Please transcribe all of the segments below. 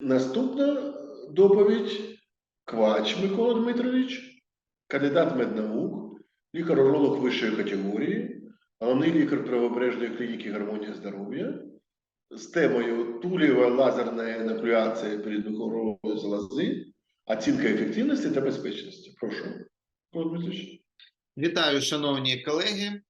Наступна доповідь Квач Микола Дмитрович, кандидат меднаук, лікар-уролог вищої категорії, головний лікар правобережної клініки гармонія здоров'я з темою тулєва лазерна енуклеація передміхорової залози, оцінка ефективності та безпечності. Прошу, Микола Дмитрович. Вітаю, шановні колеги.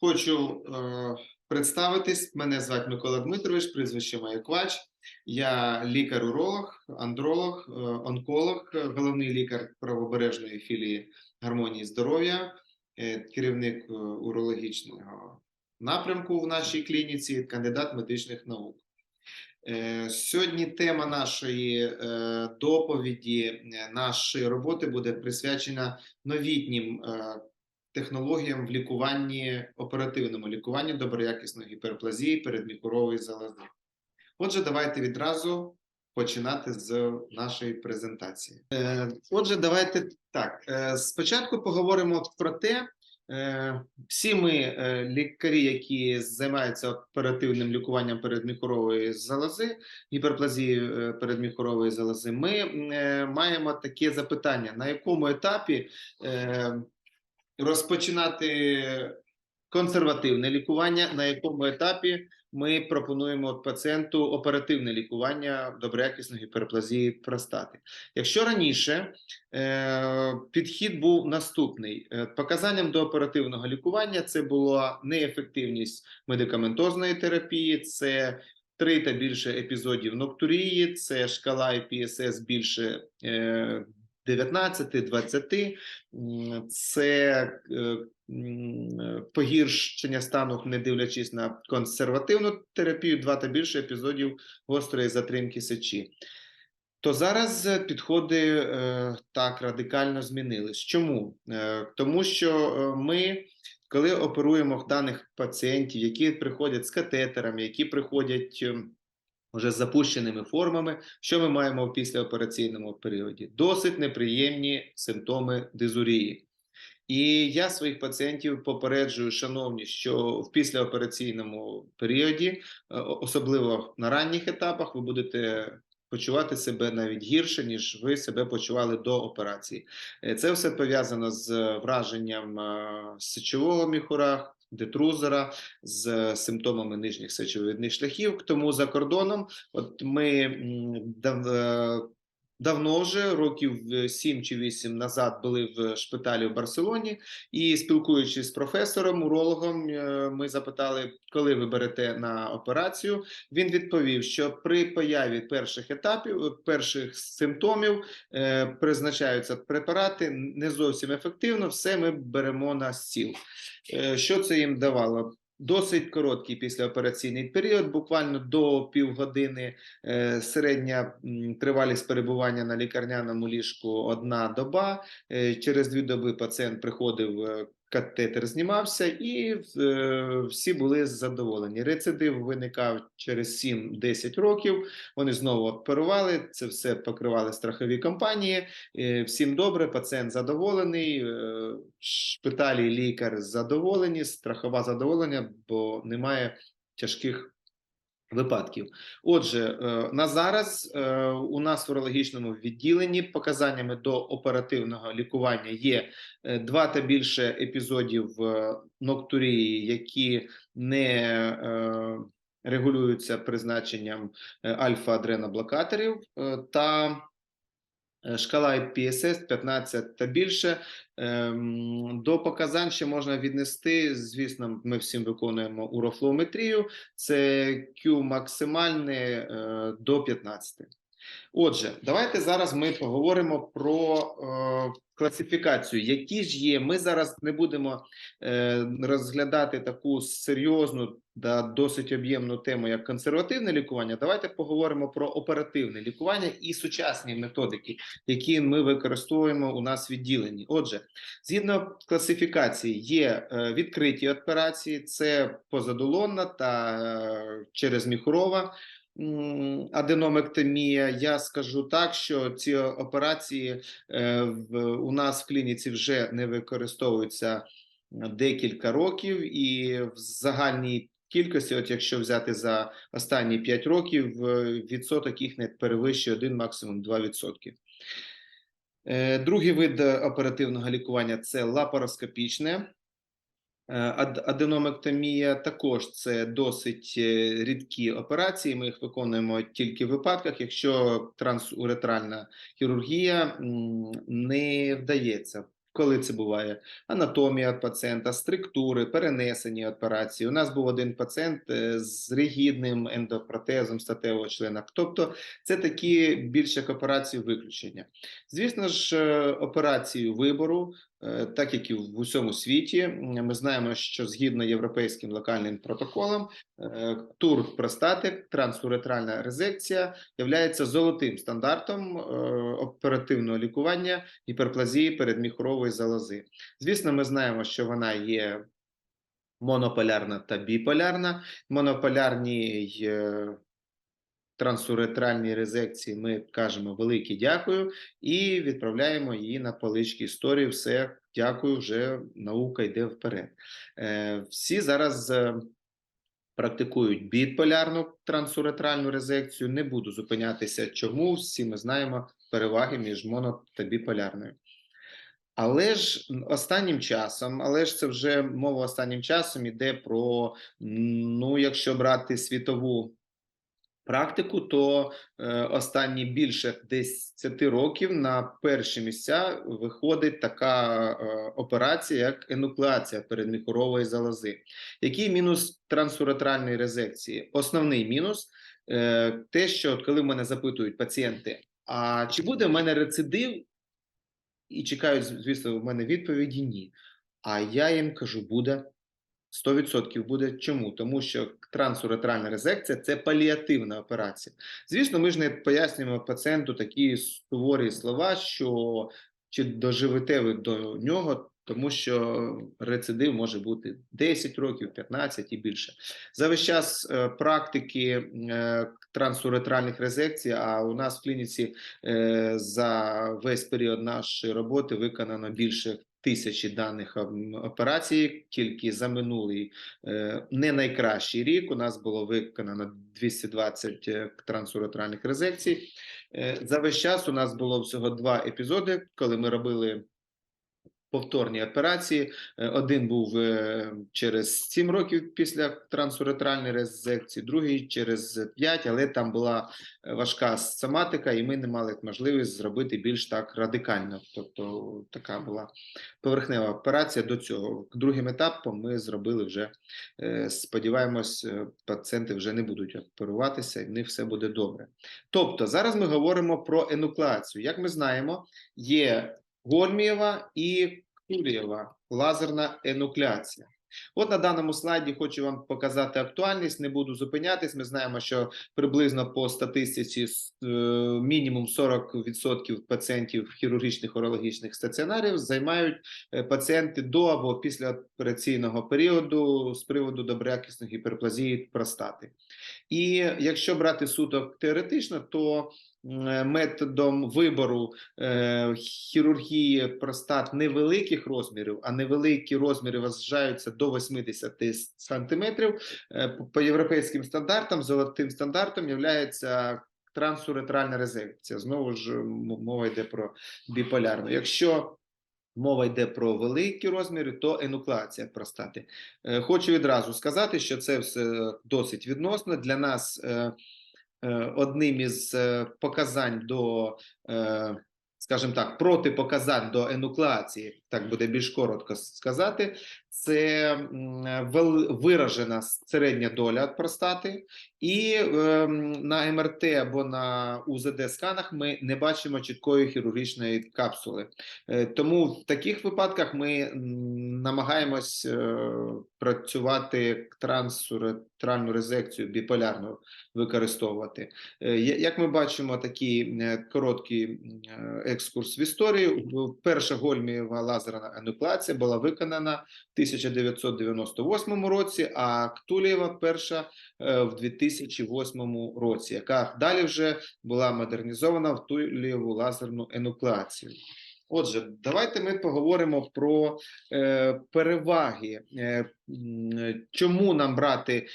Хочу е, представитись. Мене звати Микола Дмитрович, прізвище моє Квач. Я лікар-уролог, андролог, е, онколог, е, головний лікар правобережної філії гармонії здоров'я, е, керівник урологічного напрямку в нашій клініці, кандидат медичних наук. Сьогодні тема нашої доповіді, нашої роботи буде присвячена новітнім технологіям в лікуванні, оперативному лікуванні доброякісної гіперплазії передміхурової залози. Отже, давайте відразу починати з нашої презентації. Е, Отже, давайте так. е, Спочатку поговоримо про те, е, всі ми, лікарі, які займаються оперативним лікуванням передміхурової залози, гіперплазії передміхурової залози, ми маємо таке запитання: на якому етапі розпочинати консервативне лікування, на якому етапі ми пропонуємо пацієнту оперативне лікування доброякісної гіперплазії простати. Якщо раніше е, підхід був наступний: Е, показанням до оперативного лікування це була неефективність медикаментозної терапії, це три та більше епізодів ноктурії, це шкала IPSS більше е, 19-20, це е, погіршення стану, не дивлячись на консервативну терапію, два та більше епізодів гострої затримки сечі. То зараз підходи е, так радикально змінились. Чому? Е, тому що ми, коли оперуємо даних пацієнтів, які приходять з катетерами, які приходять ем, вже запущеними формами, що ми маємо в післяопераційному періоді? Досить неприємні симптоми дизурії. І я своїх пацієнтів попереджую, шановні, що в післяопераційному періоді, е, особливо на ранніх етапах, ви будете почувати себе навіть гірше, ніж ви себе почували до операції. Е, Це все пов'язано з враженням е, сечового міхура, детрузера, з симптомами нижніх сечовидних шляхів. Тому за кордоном, от ми е, давно вже, років 7 чи 8 назад, були в шпиталі в Барселоні, і спілкуючись з професором, урологом, е, ми запитали, коли ви берете на операцію. Він відповів, що при появі перших етапів, е, перших симптомів е, призначаються препарати не зовсім ефективно. Все ми беремо на стіл. Е, Що це їм давало? Досить короткий післяопераційний період, буквально до півгодини е, середня тривалість перебування на лікарняному ліжку одна доба. Е, Через дві доби пацієнт приходив, е, катетер знімався, і е, всі були задоволені. Рецидив виникав через 7-10 років. Вони знову оперували. Це все покривали страхові компанії. Е, Всім добре, пацієнт задоволений. е, Шпиталі лікар задоволені, страхова задоволення, бо немає тяжких випадків. Отже, е, на зараз е, у нас в урологічному відділенні показаннями до оперативного лікування є е, два та більше епізодів ноктурії, які не регулюються призначенням альфа-адреноблокаторів та шкала IPSS 15 та більше. Ем, До показань ще можна віднести. Звісно, ми всім виконуємо урофлометрію. Це Q максимальне е, до 15. Отже, давайте зараз ми поговоримо про е, класифікацію. Які ж є? Ми зараз не будемо е, розглядати таку серйозну да досить об'ємну тему, як консервативне лікування. Давайте поговоримо про оперативне лікування і сучасні методики, які ми використовуємо у нас відділенні. Отже, згідно класифікації, є е, відкриті операції, це позадолонна та е, через міхурова аденомектомія. Я скажу так, що ці операції е, у нас в клініці вже не використовуються декілька років, і в загальній кількості. От якщо взяти за останні 5 років, відсоток їх не перевищує 1, максимум 2%. Е, Другий вид е, оперативного лікування це лапароскопічне. Е, Аденомектомія також це досить е, рідкі операції. Ми їх виконуємо тільки в випадках, якщо трансуретральна хірургія не вдається. Коли це буває? Анатомія пацієнта, структури, перенесені операції. У нас був один пацієнт е, з ригідним ендопротезом статевого члена. Тобто, це такі більш як операції виключення. Звісно ж, е, операцію вибору Е, так як і в усьому світі, ми знаємо, що згідно європейським локальним протоколам, тур простати, трансуретральна резекція є золотим стандартом оперативного лікування гіперплазії передміхорової залози. Звісно, ми знаємо, що вона є монополярна та біполярна. Монополярній е, трансуретральній резекції ми кажемо велике дякую і відправляємо її на полички історії. Все, дякую, вже наука йде вперед. Е, всі зараз е, практикують біполярну трансуретральну резекцію. Не буду зупинятися, чому всі ми знаємо переваги між моно та біполярною. Але ж останнім часом, але ж це вже мова останнім часом іде про, ну, якщо брати світову практику, то е, останні більше 10 років на перші місця виходить така е, операція, як енуклеація передміхорової залози. Який мінус трансуретральної резекції? Основний мінус е, те, що коли мене запитують пацієнти, а чи буде в мене рецидив? І чекають, звісно, в мене відповіді ні. А я їм кажу, буде. 100% буде. Чому? Тому що трансуретральна резекція це паліативна операція. Звісно, ми ж не пояснюємо пацієнту такі суворі слова, що чи доживете ви до нього, тому що рецидив може бути 10 років, 15 і більше. За весь час е, практики е, трансуретральних резекцій, а у нас в клініці е, за весь період нашої роботи виконано більше тисячі даних операцій. Тільки за минулий не найкращий рік у нас було виконано 220 е, трансуретральних резекцій. За весь час у нас було всього два епізоди, коли ми робили повторні операції. Е, Один був е, через 7 років після трансуретральної резекції, другий через 5, але там була е, важка соматика, і ми не мали можливість зробити більш так радикально. Тобто така була поверхнева операція до цього. Другим етапом ми зробили вже, сподіваємось, пацієнти вже не будуть оперуватися, і в них все буде добре. Тобто, зараз ми говоримо про енуклеацію. Як ми знаємо, є Гольмієва і Ктулієва лазерна енуклеація. От на даному слайді хочу вам показати актуальність. Не буду зупинятись. Ми знаємо, що приблизно по статистиці е, мінімум 40% пацієнтів хірургічних урологічних стаціонарів займають е, пацієнти до або після операційного періоду з приводу доброякісної гіперплазії простати. І якщо брати суток теоретично, то методом вибору е, хірургії простат невеликих розмірів, а невеликі розміри вважаються до 80 сантиметрів. Е, по- європейським стандартам, золотим стандартом є трансуретральна резекція. Знову ж мова йде про біполярну. Якщо Мова йде про великі розміри, то енуклеація простати. Е, Хочу відразу сказати, що це все досить відносно. Для нас е, е, одним із е, показань до, е, скажімо так, протипоказань до енуклеації, так буде більш коротко сказати, це виражена середня доля простати, і ем, на МРТ або на УЗД-сканах ми не бачимо чіткої хірургічної капсули. Е, Тому в таких випадках ми намагаємось е, працювати трансуретральну резекцію біполярну використовувати. Е, Як ми бачимо, такий короткий екскурс в історію. Перша гольмієва лазерна енуклеація була виконана в 1998 році, а Ктулєва перша е, в 2008 році, яка далі вже була модернізована в Тулєву лазерну енуклеацію. Отже, давайте ми поговоримо про е, переваги. Е, чому нам брати,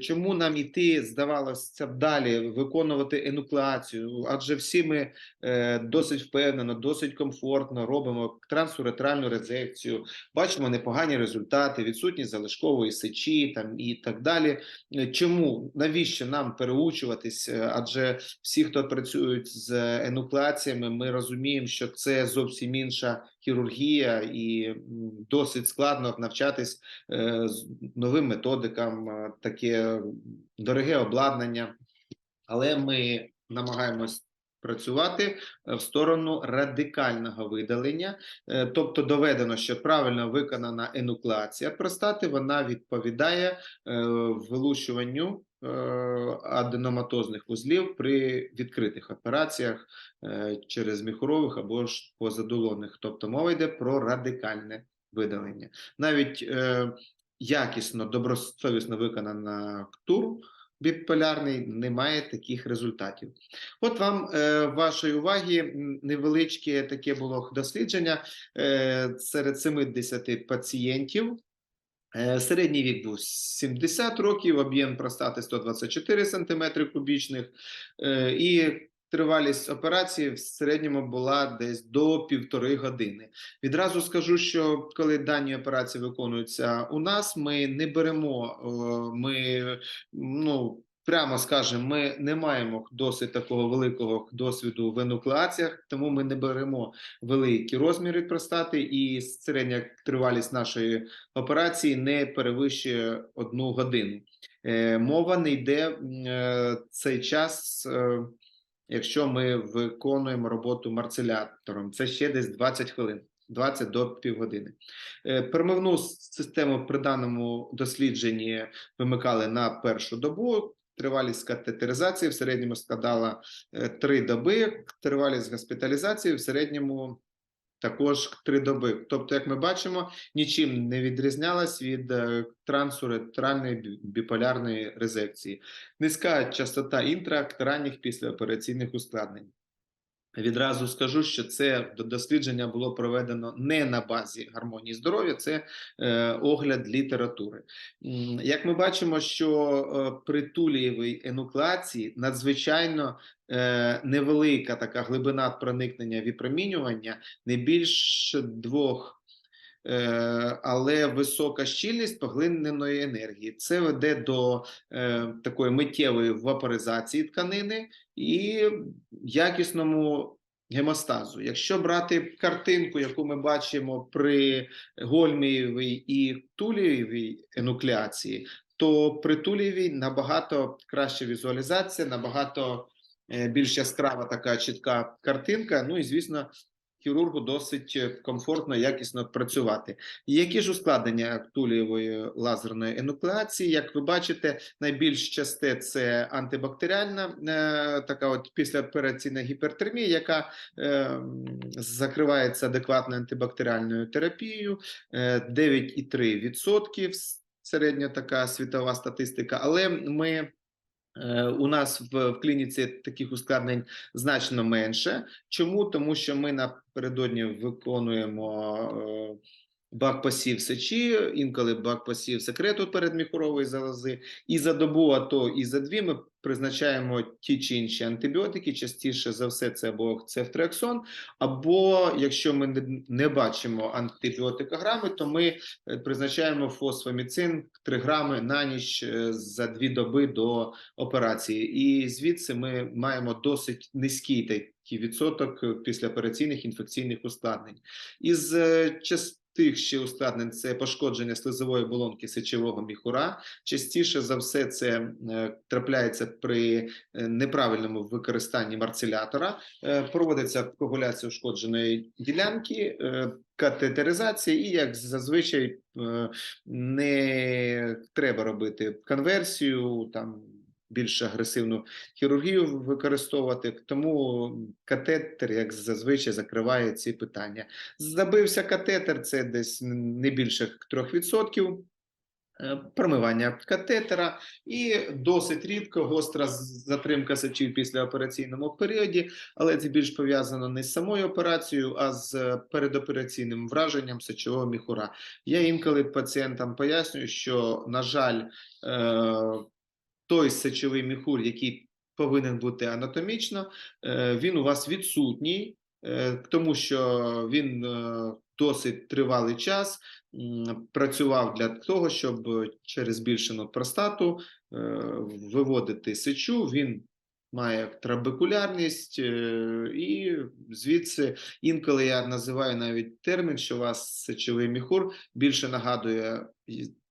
чому нам іти, здавалося далі виконувати енуклеацію? Адже всі ми е, досить впевнено, досить комфортно робимо трансуретральну резекцію, бачимо непогані результати, відсутність залишкової сечі там і так далі. Е, Чому навіщо нам переучуватись? Е, Адже всі, хто працюють з енуклеаціями, ми розуміємо, що це зовсім інша хірургія, і досить складно навчатись е, новим методикам, е, таке дороге обладнання. Але ми намагаємось працювати е, в сторону радикального видалення, Е, тобто доведено, що правильно виконана енуклеація простати, вона відповідає е, вилущуванню е, аденоматозних вузлів при відкритих операціях через міхурових або ж позадолонних. Тобто мова йде про радикальне видалення. Навіть якісно, добросовісно виконана ктур біполярний не має таких результатів. От вам е, вашої уваги невеличке таке було дослідження е, серед 70 пацієнтів. Е, Середній вік був 70 років, об'єм простати 124 см кубічних, е, і тривалість операції в середньому була десь до півтори години. Відразу скажу, що коли дані операції виконуються у нас, ми не беремо, е, ми ну. Прямо скажемо, ми не маємо досить такого великого досвіду в енуклеаціях, тому ми не беремо великі розміри простати, і середня тривалість нашої операції не перевищує одну годину. Е, мова не йде е, цей час, якщо ми виконуємо роботу марцелятором. Це ще десь 20 хвилин. 20 до півгодини. Е, Перемивну систему при даному дослідженні вимикали на першу добу. Тривалість катетеризації в середньому складала 3 доби. Тривалість госпіталізації в середньому також три доби. Тобто, як ми бачимо, нічим не відрізнялась від е, трансуретральної біполярної резекції. Низька частота інтракт ранніх післяопераційних ускладнень. Відразу скажу, що це до- дослідження було проведено не на базі гармонії здоров'я, це е, огляд літератури. Як ми бачимо, що е, при тулієвій енуклеації надзвичайно е, невелика така глибина проникнення випромінювання, не більше двох. Е, Але висока щільність поглиненої енергії це веде до е, такої миттєвої вапоризації тканини і якісному гемостазу. Якщо брати картинку, яку ми бачимо при гольмієвій і тулієвій енуклеації, то при тулієвій набагато краща візуалізація, набагато е, більш яскрава така чітка картинка. Ну і звісно. Хірургу досить е, комфортно, якісно працювати. Які ж ускладнення тулієвої лазерної енуклеації? Як ви бачите, найбільш часте це антибактеріальна е, така от післяопераційна гіпертермія, яка е, закривається адекватною антибактеріальною терапією, е, 9,3% середня така світова статистика. Але ми у нас в, в клініці таких ускладнень значно менше. Чому? Тому що ми напередодні виконуємо е, бак посів сечі, інколи бак посів секрету передміхурової залози, і за добу, а то і за дві ми призначаємо ті чи інші антибіотики. Частіше за все, це або цефтриаксон, або якщо ми не, бачимо антибіотикограми, то ми е, призначаємо фосфоміцин 3 грами на ніч е, за дві доби до операції. І звідси ми маємо досить низький такий відсоток післяопераційних інфекційних ускладнень. Із е, част Тих ще ускладнень це пошкодження слизової оболонки сечового міхура. Частіше за все це е, трапляється при е, неправильному використанні марцелятора. Е, проводиться коагуляція ушкодженої ділянки, катетеризація, і як зазвичай не треба робити конверсію там. Більш агресивну хірургію використовувати, тому катетер, як зазвичай, закриває ці питання. Забився катетер, це десь не більше 3%. е, промивання катетера і досить рідко гостра затримка сечів після операційному періоді, але це більш пов'язано не з самою операцією, а з передопераційним враженням сечового міхура. Я інколи пацієнтам пояснюю, що, на жаль, е, той сечовий міхур, який повинен бути анатомічно, е, він у вас відсутній, е, тому що він е, досить тривалий час працював для того, щоб через збільшену простату виводити сечу. Він має трабекулярність, і звідси інколи я називаю навіть термін, що у вас сечовий міхур більше нагадує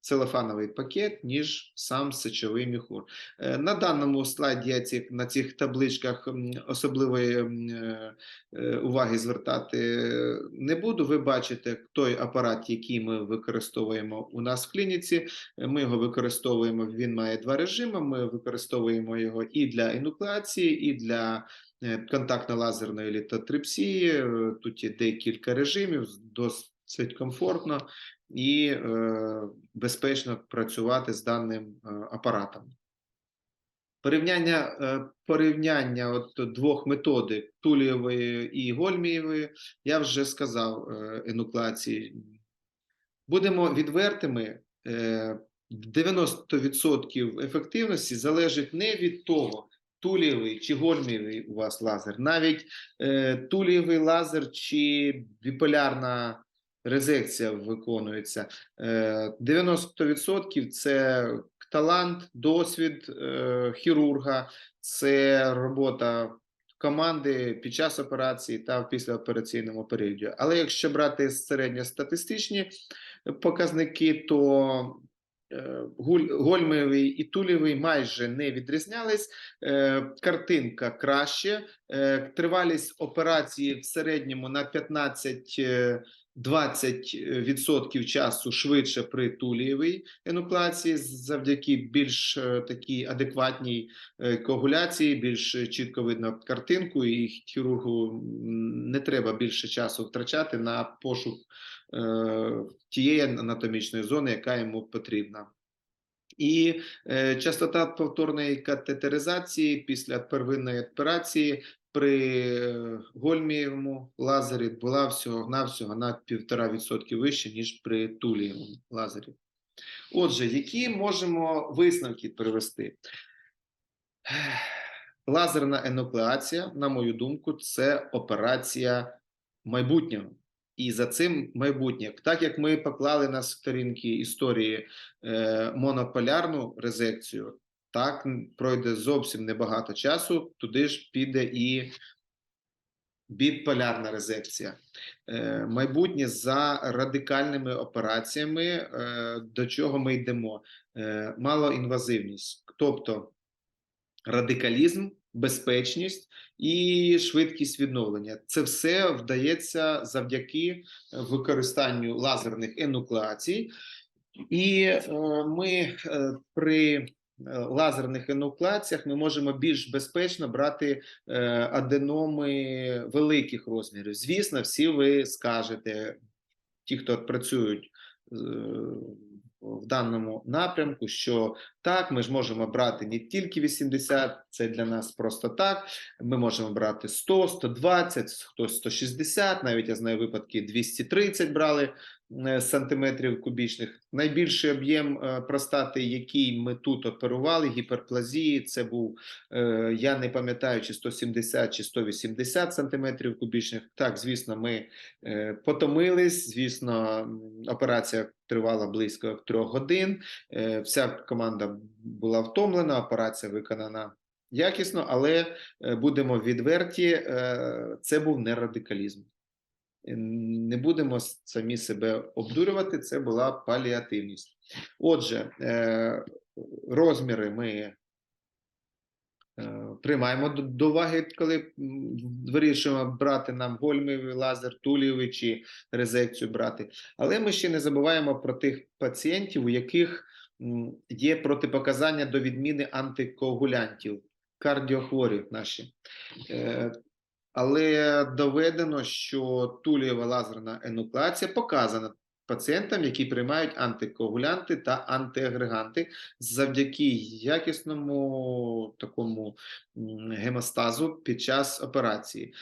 целофановий пакет, ніж сам сечовий міхур. Е, На даному слайді я ці, на цих табличках особливої е, е, уваги звертати не буду. Ви бачите той апарат, який ми використовуємо у нас в клініці. Е, Ми його використовуємо. Він має два режими. Ми використовуємо його і для інуклеації, і для е, контактно-лазерної літотрипсії. Е, Тут є декілька режимів, досить комфортно і е, безпечно працювати з даним е, апаратом. Порівняння, е, порівняння от двох методик тулієвої і гольмієвої, я вже сказав е, енуклеації. Будемо відвертими, е, 90% ефективності залежить не від того, тулієвий чи гольмієвий у вас лазер, навіть тулієвий лазер чи біполярна резекція виконується. Е, 90% це талант, досвід е, хірурга, це робота команди під час операції та в післяопераційному періоді. Але якщо брати середньостатистичні показники, то е, гольмовий і тулєвий майже не відрізнялись. Е, Картинка краще. Е, Тривалість операції в середньому на 15 е, 20% часу швидше при тулієвій енуклеації завдяки більш е, такій адекватній е, коагуляції, більш чітко видно картинку, і хірургу не треба більше часу втрачати на пошук е, тієї анатомічної зони, яка йому потрібна. І частота повторної катетеризації після первинної операції при е, гольмієвому лазері була всього навсього на 1,5% вище, ніж при тулієвому лазері. Отже, які можемо висновки привести? Лазерна енуклеація, на мою думку, це операція майбутнього. І за цим майбутнє, так як ми поклали на сторінки історії е, монополярну резекцію, так пройде зовсім небагато часу, туди ж піде і біполярна резекція. Е, майбутнє за радикальними операціями, е, до чого ми йдемо. Е, малоінвазивність, тобто радикалізм, безпечність і швидкість відновлення. Це все вдається завдяки використанню лазерних енуклеацій. І е, ми е, при лазерних інокуляціях ми можемо більш безпечно брати е, аденоми великих розмірів. Звісно, всі ви скажете, ті, хто працюють е, в даному напрямку, що так, ми ж можемо брати не тільки 80, це для нас просто так. Ми можемо брати 100, 120, хтось 160, навіть я знаю випадки 230 брали е, сантиметрів кубічних. Найбільший об'єм е, простати, який ми тут оперували, гіперплазії, це був, е, я не пам'ятаю, чи 170 чи 180 сантиметрів кубічних. Так, звісно, ми потомились. Звісно, операція тривала близько трьох годин. Вся команда була втомлена, операція виконана якісно, але е, будемо відверті, е, це був не радикалізм. Не будемо самі себе обдурювати, це була паліативність. Отже, е, розміри ми приймаємо до, уваги, коли вирішуємо брати нам гольмовий лазер, тулівий чи резекцію брати. Але ми ще не забуваємо про тих пацієнтів, у яких є протипоказання до відміни антикоагулянтів, кардіохворі наші. Е, Але доведено, що тулієва лазерна енуклеація показана пацієнтам, які приймають антикоагулянти та антиагреганти завдяки якісному такому гемостазу під час операції.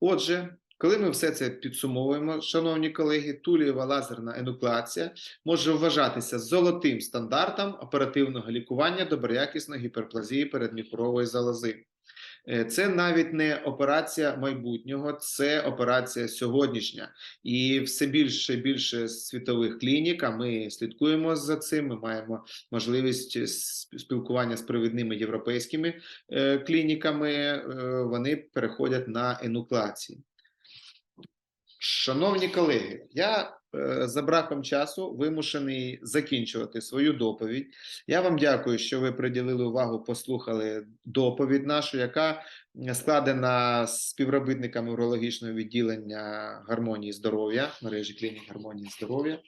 Отже, коли ми все це підсумовуємо, шановні колеги, тулієва лазерна енуклеація може вважатися золотим стандартом оперативного лікування доброякісної гіперплазії передміхорової залози. Е, Це навіть не операція майбутнього, це операція сьогоднішня. І все більше і більше світових клінік, а ми слідкуємо за цим. Ми маємо можливість спілкування з провідними європейськими е, клініками. е, Вони переходять на енуклеації. Шановні колеги, я е, за браком часу вимушений закінчувати свою доповідь. Я вам дякую, що ви приділили увагу, послухали доповідь нашу, яка складена співробітниками урологічного відділення гармонії здоров'я, мережі клінік гармонії здоров'я.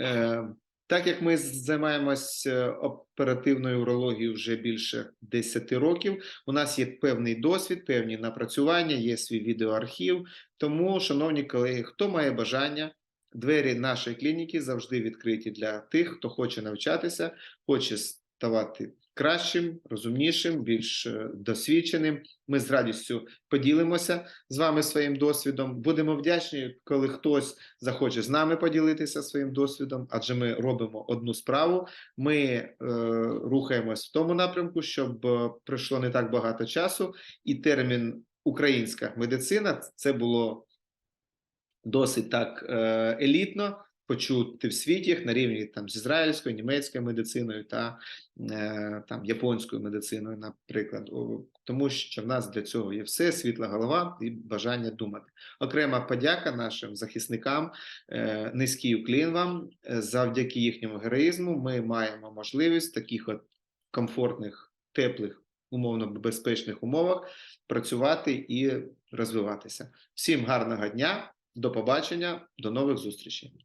Е, Так як ми займаємось е, оперативною урологією вже більше 10 років, у нас є певний досвід, певні напрацювання, є свій відеоархів. Тому, шановні колеги, хто має бажання, двері нашої клініки завжди відкриті для тих, хто хоче навчатися, хоче ставати кращим, розумнішим, більш е, досвідченим. Ми з радістю поділимося з вами своїм досвідом. Будемо вдячні, коли хтось захоче з нами поділитися своїм досвідом, адже ми робимо одну справу. Ми е, рухаємось в тому напрямку, щоб е, пройшло не так багато часу, і термін українська медицина це було досить так е, елітно почути в світі на рівні там з ізраїльською, німецькою медициною та е, там японською медициною, наприклад, тому що в нас для цього є все світла голова і бажання думати. Окрема подяка нашим захисникам, е, низький уклін вам завдяки їхньому героїзму. Ми маємо можливість таких от комфортних, теплих, умовно безпечних умовах працювати і розвиватися. Всім гарного дня, до побачення, до нових зустрічей.